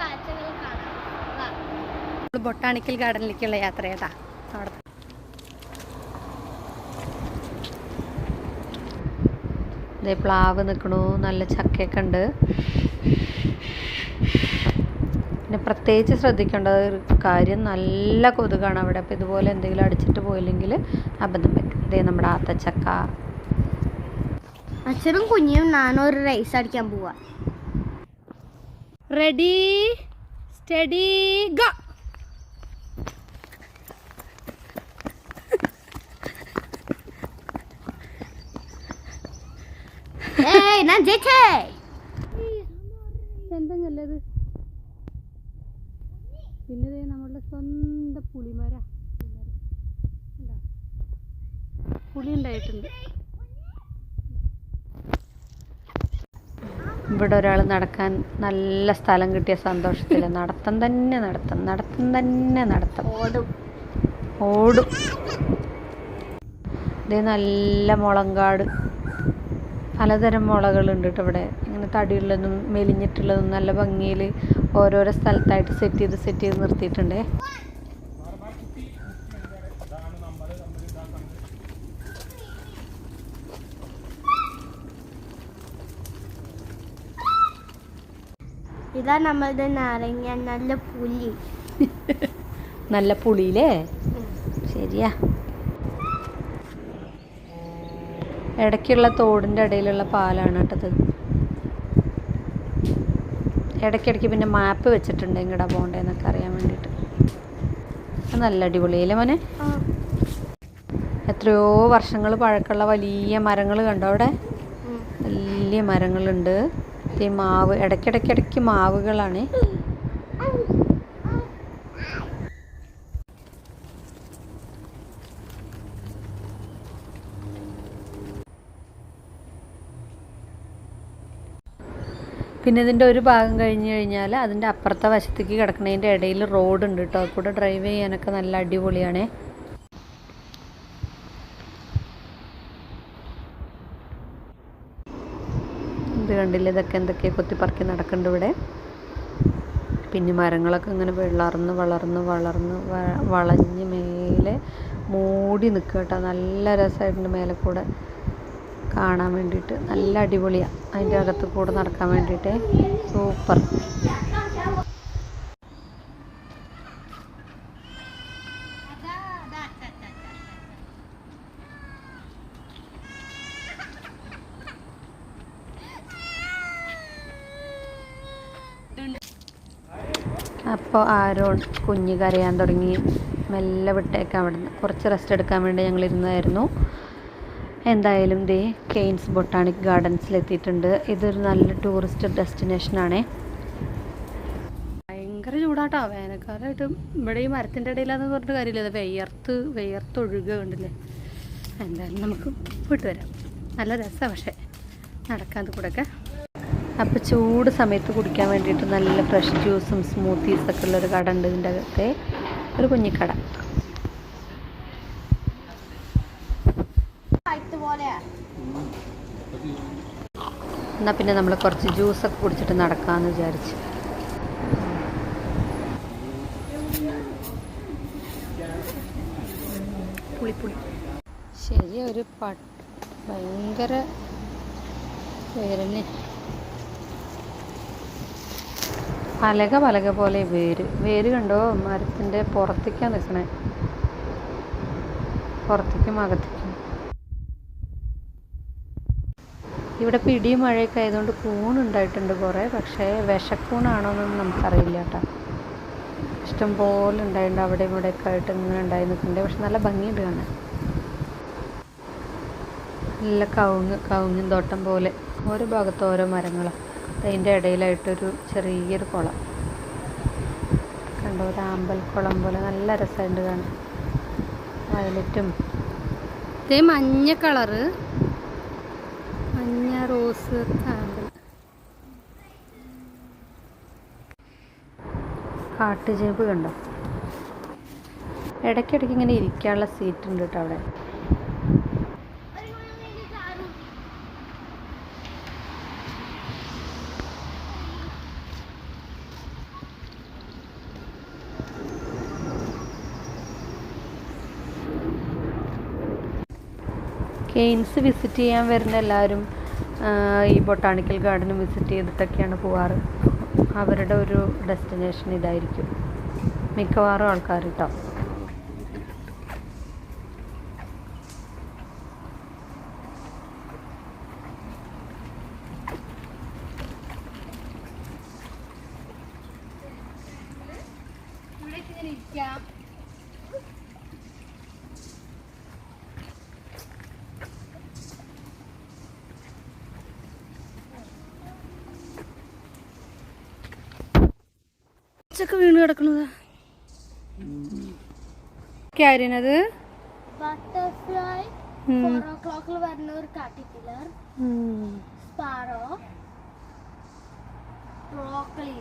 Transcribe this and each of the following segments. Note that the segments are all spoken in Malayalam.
കാഴ്ചകൾ കാണാം. ബൊട്ടാണിക്കൽ ഗാർഡനിലേക്കുള്ള യാത്ര കേട്ടാ അവിടെ ഇതേ പ്ലാവ് നിൽക്കണു നല്ല ചക്കയൊക്കെ ഉണ്ട്. പിന്നെ പ്രത്യേകിച്ച് ശ്രദ്ധിക്കേണ്ട ഒരു കാര്യം നല്ല കൊതുകാണ് അവിടെ. അപ്പോൾ ഇതുപോലെ എന്തെങ്കിലും അടിച്ചിട്ട് പോയില്ലെങ്കിൽ അബദ്ധം പറ്റും. ഇതേ നമ്മുടെ ആത്തച്ചക്ക. അച്ഛനും കുഞ്ഞിയും നാനൂറ് റേസ് അടിക്കാൻ പോവാ. റെഡി സ്റ്റഡി ഗോ ഞാൻ ജയിച്ചേ. എന്തെങ്കിലും പിന്നെ നമ്മളുടെ സ്വന്തം പുളിമര? പുളി ഉണ്ടായിട്ടുണ്ട് ഇവിടെ ഒരാൾ നടക്കാൻ നല്ല സ്ഥലം കിട്ടിയ സന്തോഷത്തിൽ നടത്തം തന്നെ നടത്തം നടത്തം തന്നെ നടത്തം. ഓടും. ഓടും. ഇത് നല്ല മുളങ്കാട്. പലതരം മുളകളുണ്ട് കേട്ടോ ഇവിടെ. ഇങ്ങനെ തടിയുള്ളതും മെലിഞ്ഞിട്ടുള്ളതും നല്ല ഭംഗിയിൽ ഓരോരോ സ്ഥലത്തായിട്ട് സെറ്റ് ചെയ്ത് സെറ്റ് ചെയ്ത് നിർത്തിയിട്ടുണ്ടേ. ഇതാ നമ്മളുടെ നാരങ്ങ നല്ല പുലി നല്ല പുളിയിലേ ശരിയാ. ഇടയ്ക്കുള്ള തോടിന്റെ ഇടയിലുള്ള പാലാണ് കേട്ടത്. ഇടയ്ക്കിടയ്ക്ക് പിന്നെ മാപ്പ് വെച്ചിട്ടുണ്ട് എങ്ങടാ പോകണ്ടേന്നൊക്കെ അറിയാൻ വേണ്ടിയിട്ട്. നല്ല അടിപൊളിയല്ലേ മോനെ? എത്രയോ വർഷങ്ങൾ പഴക്കമുള്ള വലിയ മരങ്ങൾ കണ്ടോ അവിടെ? വലിയ മരങ്ങളുണ്ട്. ഈ മാവ് ഇടയ്ക്കിടയ്ക്കിടയ്ക്ക് മാവുകളാണ്. പിന്നെ ഇതിന്റെ ഒരു ഭാഗം കഴിഞ്ഞ് കഴിഞ്ഞാൽ അതിന്റെ അപ്പുറത്തെ വശത്തേക്ക് കിടക്കുന്നതിന്റെ ഇടയിൽ റോഡ് ഉണ്ട് കേട്ടോ അതുകൂടെ ഡ്രൈവ് ചെയ്യാനൊക്കെ നല്ല അടിപൊളിയാണേ ഇത് കണ്ടില്ല? ഇതൊക്കെ എന്തൊക്കെയാണ് കൊത്തിപ്പറക്കി നടക്കുന്നുണ്ട് ഇവിടെ. പിന്നെ മരങ്ങളൊക്കെ ഇങ്ങനെ വളർന്ന് വളർന്ന് വളർന്ന് വളഞ്ഞ് മേലെ മൂടി നിൽക്കുക കേട്ടോ. നല്ല രസമായിട്ടുണ്ട് മേലെ കൂടെ കാണാൻ വേണ്ടിയിട്ട്. നല്ല അടിപൊളിയാണ് അതിന്റെ അകത്ത് കൂടെ നടക്കാൻ വേണ്ടിയിട്ട്. സൂപ്പർ. അപ്പോൾ ആരോ കുഞ്ഞ് കരയാൻ തുടങ്ങി. മെല്ലെ വിട്ടേക്കാം അവിടുന്ന്. കുറച്ച് റെസ്റ്റ് എടുക്കാൻ വേണ്ടി ഞങ്ങൾ ഇരുന്നതായിരുന്നു എന്തായാലും ദേ കെയ്ൻസ് ബൊട്ടാണിക് ഗാർഡൻസിലെത്തിയിട്ടുണ്ട് ഇതൊരു നല്ല ടൂറിസ്റ്റ് ഡെസ്റ്റിനേഷനാണേ ഭയങ്കര ചൂടാട്ടോ. വേനൽക്കാലമായിട്ട് ഇവിടെ ഈ മരത്തിന്റെ ഇടയിലാന്ന് പറഞ്ഞിട്ട് കാര്യമില്ല. അത് വെയർത്ത് വെയ്യർത്ത് ഒഴുകുക കണ്ടില്ലേ? എന്തായാലും നമുക്ക് പോയിട്ട് വരാം നല്ല രസമാണ് പക്ഷേ. നടക്കാൻ കൂടെയൊക്കെ. അപ്പോൾ ചൂട് സമയത്ത് കുടിക്കാൻ വേണ്ടിയിട്ട് നല്ല ഫ്രഷ് ജ്യൂസും സ്മൂത്തീസ് ഒക്കെ ഉള്ളൊരു കട ഉണ്ട് ഇതിന്റെ അകത്തെ. ഒരു കുഞ്ഞിക്കട. എന്നാൽ പിന്നെ നമ്മൾ കുറച്ച് ജ്യൂസൊക്കെ കുടിച്ചിട്ട് നടക്കാമെന്ന് വിചാരിച്ചു. ശരി ഒരു പ ഭയങ്കര വേരന്നെ പലക പലക പോലെ വേര്. വേര് കണ്ടോ? മരത്തിന്റെ പുറത്തേക്കാണ് നിൽക്കണേ പുറത്തേക്കും അകത്തേക്കും. ഇവിടെ പിടിയും മഴയൊക്കെ ആയതുകൊണ്ട് കൂണുണ്ടായിട്ടുണ്ട് കുറേ പക്ഷേ വിഷക്കൂണാണോ എന്നൊന്നും നമുക്കറിയില്ല കേട്ടോ. ഇഷ്ടം പോലെ ഉണ്ടായിട്ടുണ്ട് അവിടെ ഇവിടെയൊക്കെ ആയിട്ട് ഇങ്ങനെ ഉണ്ടായി നിൽക്കുന്നുണ്ട്. പക്ഷെ നല്ല ഭംഗിയുണ്ട് കാണാൻ. നല്ല കവുങ്ങ് കവുങ്ങും തോട്ടം പോലെ. ഓരോ ഭാഗത്ത് ഓരോ മരങ്ങളാണ് അതിന്റെ ഇടയിലായിട്ടൊരു ചെറിയൊരു കുളം. കണ്ടോ? ഒരു ആമ്പൽക്കുളം പോലെ നല്ല രസമുണ്ട് കാണാൻ. വയലറ്റും. ഇതേ മഞ്ഞ കളറ്. മഞ്ഞ റോസ് ആമ്പൽ. കാട്ടുചേമ്പ് കണ്ടോ? ഇടയ്ക്കിടയ്ക്ക് ഇങ്ങനെ ഇരിക്കാനുള്ള സീറ്റ് ഉണ്ട് കേട്ടോ അവിടെ. കെയ്ൻസ് വിസിറ്റ് ചെയ്യാൻ വരുന്ന എല്ലാവരും ഈ ബൊട്ടാണിക്കൽ ഗാർഡൻ വിസിറ്റ് ചെയ്തിട്ടൊക്കെയാണ് പോവാറ്. അവരുടെ ഒരു ഡെസ്റ്റിനേഷൻ ഇതായിരിക്കും. മിക്കവാറും ആൾക്കാർ കേട്ടോ ഉച്ചയ്ക്ക് വീണ് കിടക്കണതാ? ക്യാരിനത് ബട്ടർഫ്ലൈ. ഫോർ ഓ ക്ലോക്കിൽ വരുന്ന ഒരു കാട്ടിപ്പില്ലർ സ്പാറോ ബ്രോക്കലി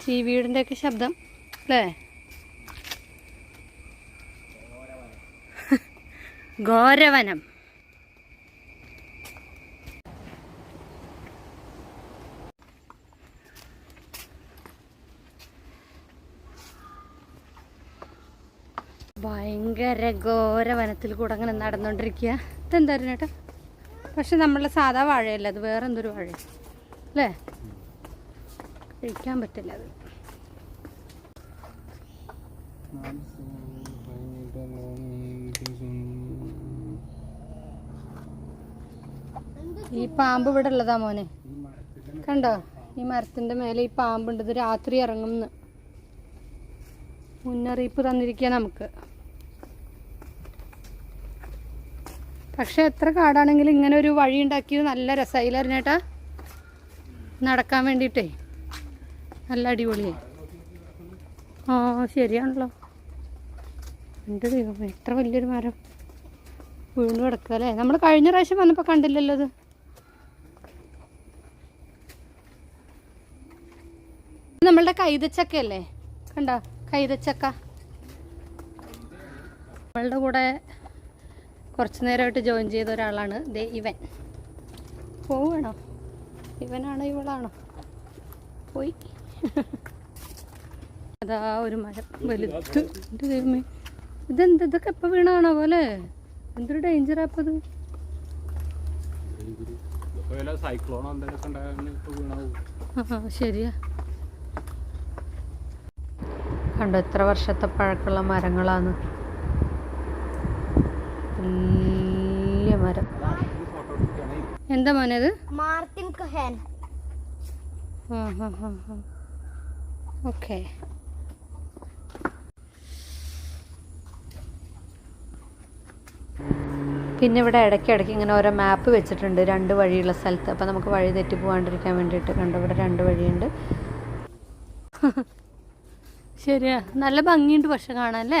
ചീവീടിന്റെ ഒക്കെ ശബ്ദം അല്ലേ? ഘോരവനം ഭയങ്കര ഘോര വനത്തിൽ കൂടെ അങ്ങനെ നടന്നുകൊണ്ടിരിക്കുക ഇതെന്തായിരുന്നു ചേട്ടാ പക്ഷെ നമ്മളെ സാധാ വാഴയല്ല അത്? വേറെ എന്തൊരു വാഴ അല്ലേ? കഴിക്കാൻ പറ്റില്ല അത്. ഈ പാമ്പ് ഇവിടെ ഉള്ളതാ മോനെ. കണ്ടോ? ഈ മരത്തിന്റെ മേലെ ഈ പാമ്പുണ്ട്. ഇത് രാത്രി ഇറങ്ങുന്നു. മുന്നറിയിപ്പ് തന്നിരിക്കുക നമുക്ക്. പക്ഷെ എത്ര കാടാണെങ്കിലും ഇങ്ങനെ ഒരു വഴി ഉണ്ടാക്കിയത് നല്ല രസമായില്ലായിരുന്നു ചേട്ടാ നടക്കാൻ വേണ്ടിയിട്ടേ. നല്ല അടിപൊളിയായി ഓ ശരിയാണല്ലോ. എന്റെ ദൈവം എത്ര വലിയൊരു മരം വീണ് കിടക്കുക അല്ലേ? നമ്മൾ കഴിഞ്ഞ പ്രാവശ്യം വന്നപ്പോൾ കണ്ടില്ലല്ലോ ഇത് നമ്മളുടെ കൈതച്ചക്ക അല്ലേ? കണ്ടോ? കൈതച്ചക്ക. നമ്മളുടെ കൂടെ കുറച്ച് നേരമായിട്ട് ജോയിൻ ചെയ്ത ഒരാളാണ്. ദേ ഇവൻ. പോവണോ? ഇവനാണോ ഇവളാണോ? പോയി. അതാ ഒരു മരം വലുത്. എന്റെ ദൈവമേ. ഇതെന്ത്? ഇതൊക്കെ എപ്പോൾ വീണാണോ പോലെ? എന്തൊരു ഡേഞ്ചറാ അപ്പോൾ ഇത് ശരിയാ. കണ്ടോ എത്ര വർഷത്തെ പഴക്കമുള്ള മരങ്ങളാണ് വലിയ മരം. എന്താ മോനത് മാർട്ടിൻ കഹൻ. ഓക്കെ. പിന്നെ ഇവിടെ ഇടയ്ക്ക് ഇടയ്ക്ക് ഇങ്ങനെ ഓരോ മാപ്പ് വെച്ചിട്ടുണ്ട് രണ്ട് വഴിയുള്ള സ്ഥലത്ത്. അപ്പോൾ നമുക്ക് വഴി തെറ്റി പോകാണ്ടിരിക്കാൻ വേണ്ടിയിട്ട് കണ്ടു ഇവിടെ രണ്ട് വഴിയുണ്ട്. ശരിയാ. നല്ല ഭംഗിയുണ്ട് പക്ഷെ കാണാൻ അല്ലേ?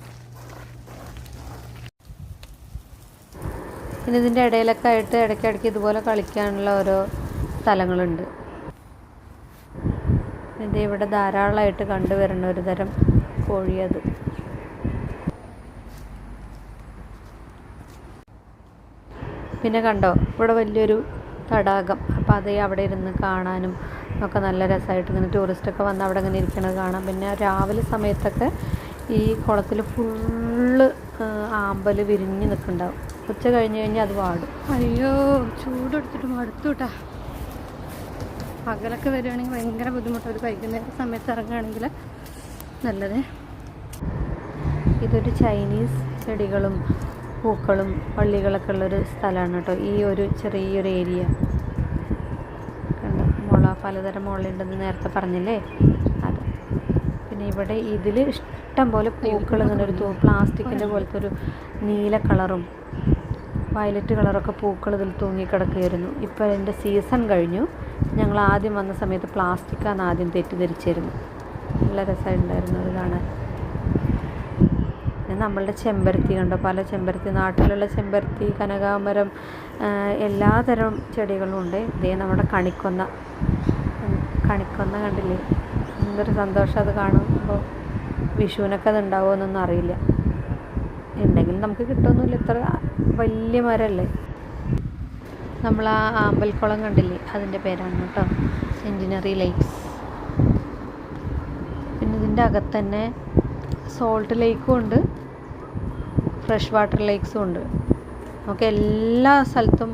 പിന്നെ ഇതിന്റെ ഇടയിലൊക്കെ ആയിട്ട് ഇടയ്ക്കിടയ്ക്ക് ഇതുപോലെ കളിക്കാനുള്ള ഓരോ സ്ഥലങ്ങളുണ്ട്. ഇത് ഇവിടെ ധാരാളമായിട്ട് കണ്ടുവരുന്ന ഒരു തരം കോഴിയത് പിന്നെ കണ്ടോ ഇവിടെ വലിയൊരു തടാകം. അപ്പോൾ അത് അവിടെ ഇരുന്ന് കാണാനും ഒക്കെ നല്ല രസമായിട്ട് ഇങ്ങനെ ടൂറിസ്റ്റൊക്കെ വന്ന് അവിടെ ഇങ്ങനെ ഇരിക്കണത് കാണാം. പിന്നെ രാവിലെ സമയത്തൊക്കെ ഈ കുളത്തിൽ ഫുള്ള് ആമ്പൽ വിരിഞ്ഞ് നിൽക്കുന്നുണ്ടാവും. ഉച്ച കഴിഞ്ഞ് കഴിഞ്ഞാൽ അത് വാടും. അയ്യോ ചൂടെടുത്തിട്ട് മടുത്തൂട്ടാ പകലൊക്കെ വരികയാണെങ്കിൽ ഭയങ്കര ബുദ്ധിമുട്ടാണ് ഒരു വൈകുന്നേര സമയത്ത് ഇറങ്ങുകയാണെങ്കിൽ നല്ലത്. ഇതൊരു ചൈനീസ് ചെടികളും പൂക്കളും പള്ളികളൊക്കെ ഉള്ളൊരു സ്ഥലമാണ് കേട്ടോ. ഈ ഒരു ചെറിയൊരു ഏരിയ. കണ്ടോ? മുള പലതരം മുളയുണ്ടെന്ന് നേരത്തെ പറഞ്ഞില്ലേ? അത്. പിന്നെ ഇവിടെ ഇതിൽ ഇഷ്ടം പോലെ പൂക്കൾ ഇങ്ങനെ ഒരു പ്ലാസ്റ്റിക്കിന്റെ പോലത്തെ ഒരു നീല കളറും വയലറ്റ് കളറൊക്കെ പൂക്കൾ ഇതിൽ തൂങ്ങിക്കിടക്കുകയായിരുന്നു ഇപ്പോൾ അതിന്റെ സീസൺ കഴിഞ്ഞു. ഞങ്ങൾ ആദ്യം വന്ന സമയത്ത് പ്ലാസ്റ്റിക്കാണ് ആദ്യം തെറ്റിദ്ധരിച്ചിരുന്നു നല്ല രസമുണ്ടായിരുന്നു അത് കാണാൻ. പിന്നെ നമ്മളുടെ ചെമ്പരത്തി കണ്ടോ? പല ചെമ്പരത്തി നാട്ടിലുള്ള ചെമ്പരത്തി കനകാമരം എല്ലാതരം ചെടികളും ഉണ്ട്. ഇതേ നമ്മുടെ കണിക്കൊന്ന. കണിക്കൊന്ന കണ്ടില്ലേ? എന്തൊരു സന്തോഷം അത് കാണുമ്പോൾ വിഷുവിനൊക്കെ അത് ഉണ്ടാവുമെന്നൊന്നും അറിയില്ല. ഉണ്ടെങ്കിൽ നമുക്ക് കിട്ടുമൊന്നുമില്ല. ഇത്ര വലിയ മരമല്ലേ? നമ്മൾ ആ ആമ്പൽക്കുളം കണ്ടില്ലേ? അതിന്റെ പേരാണ് കേട്ടോ. സെന്റിനറി ലേക്സ് പിന്നെ ഇതിന്റെ അകത്തന്നെ സോൾട്ട് ലേക്കും ഉണ്ട്. ഫ്രഷ് വാട്ടർ ലേക്സും ഉണ്ട്. നമുക്ക് എല്ലാ സ്ഥലത്തും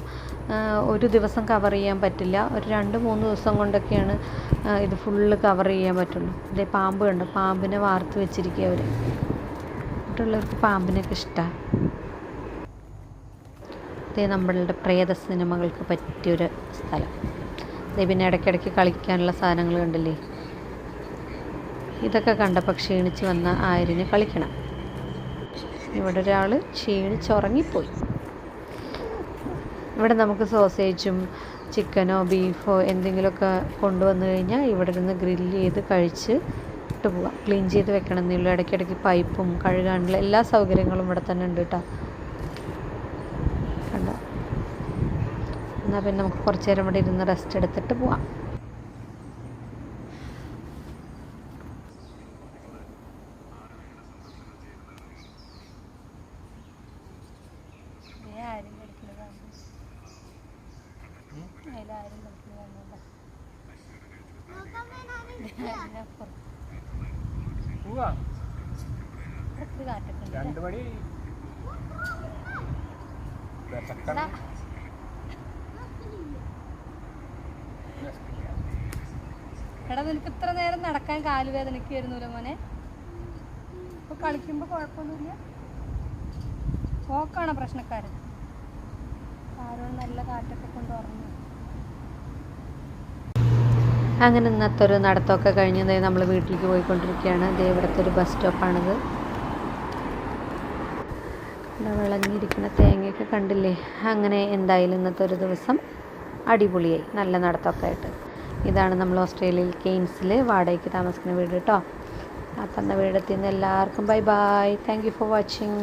ഒരു ദിവസം കവർ ചെയ്യാൻ പറ്റില്ല. ഒരു രണ്ട് മൂന്ന് ദിവസം കൊണ്ടൊക്കെയാണ് ഇത് ഫുള്ള് കവർ ചെയ്യാൻ പറ്റുള്ളൂ. ഇതേ പാമ്പ് കണ്ടോ? പാമ്പിനെ വാർത്ത് വെച്ചിരിക്കുക അവർ മറ്റുള്ളവർക്ക് പാമ്പിനൊക്കെ ഇഷ്ടമാണ് ഇതേ നമ്മളുടെ പ്രേത സിനിമകൾക്ക് പറ്റിയൊരു സ്ഥലം. ഇതേ പിന്നെ ഇടയ്ക്കിടയ്ക്ക് കളിക്കാനുള്ള സാധനങ്ങൾ കണ്ടില്ലേ? ഇതൊക്കെ കണ്ടപ്പോൾ ക്ഷീണിച്ച് വന്ന ആര്യന് കളിക്കണം. ഇവിടെ ഒരാൾ ക്ഷീണിച്ചുറങ്ങിപ്പോയി ഇവിടെ നമുക്ക് സോസേജും ചിക്കനോ ബീഫോ എന്തെങ്കിലുമൊക്കെ കൊണ്ടുവന്നു കഴിഞ്ഞാൽ ഇവിടെ നിന്ന് ഗ്രില്ല് ചെയ്ത് കഴിച്ച് ഇട്ട് പോവാം. ക്ലീൻ ചെയ്ത് വെക്കണം എന്നുള്ളൂ ഇടയ്ക്കിടയ്ക്ക് പൈപ്പും കഴുകാനുള്ള എല്ലാ സൗകര്യങ്ങളും ഇവിടെ തന്നെ ഉണ്ട് കേട്ടോ. കണ്ടോ? എന്നാൽ പിന്നെ നമുക്ക് കുറച്ച് നേരം ഇവിടെ ഇരുന്ന് റെസ്റ്റ് എടുത്തിട്ട് പോവാം പോവാ. രണ്ട് മണി. എടാ നിനക്ക് ഇത്ര നേരം നടക്കാൻ കാലുവേദനയ്ക്ക് വരുന്നില്ല മോനെ. ഇപ്പൊ കളിക്കുമ്പോ കുഴപ്പമൊന്നുമില്ല. പോക്കാണ് പ്രശ്നക്കാരൻ? ആരോ നല്ല കാറ്റൊക്കെ കൊണ്ട് ഉറങ്ങി. അങ്ങനെ ഇന്നത്തെ ഒരു നടത്തമൊക്കെ കഴിഞ്ഞ്. നമ്മൾ വീട്ടിലേക്ക് പോയിക്കൊണ്ടിരിക്കുകയാണ്. ദേ ഇവിടുത്തെ ഒരു ബസ് സ്റ്റോപ്പാണിത്. ഇവിടെ വിളഞ്ഞിരിക്കുന്ന തേങ്ങയൊക്കെ കണ്ടില്ലേ? അങ്ങനെ എന്തായാലും ഇന്നത്തെ ഒരു ദിവസം അടിപൊളിയായി. നല്ല നടത്തമൊക്കെ ആയിട്ട് ഇതാണ് നമ്മൾ ഓസ്ട്രേലിയയിൽ കെയിൻസിൽ വാടകയ്ക്ക് താമസിക്കുന്ന വീട് കേട്ടോ. അപ്പം എന്നാൽ വീടെത്തിന്ന് എല്ലാവർക്കും bye bye. Thank you for watching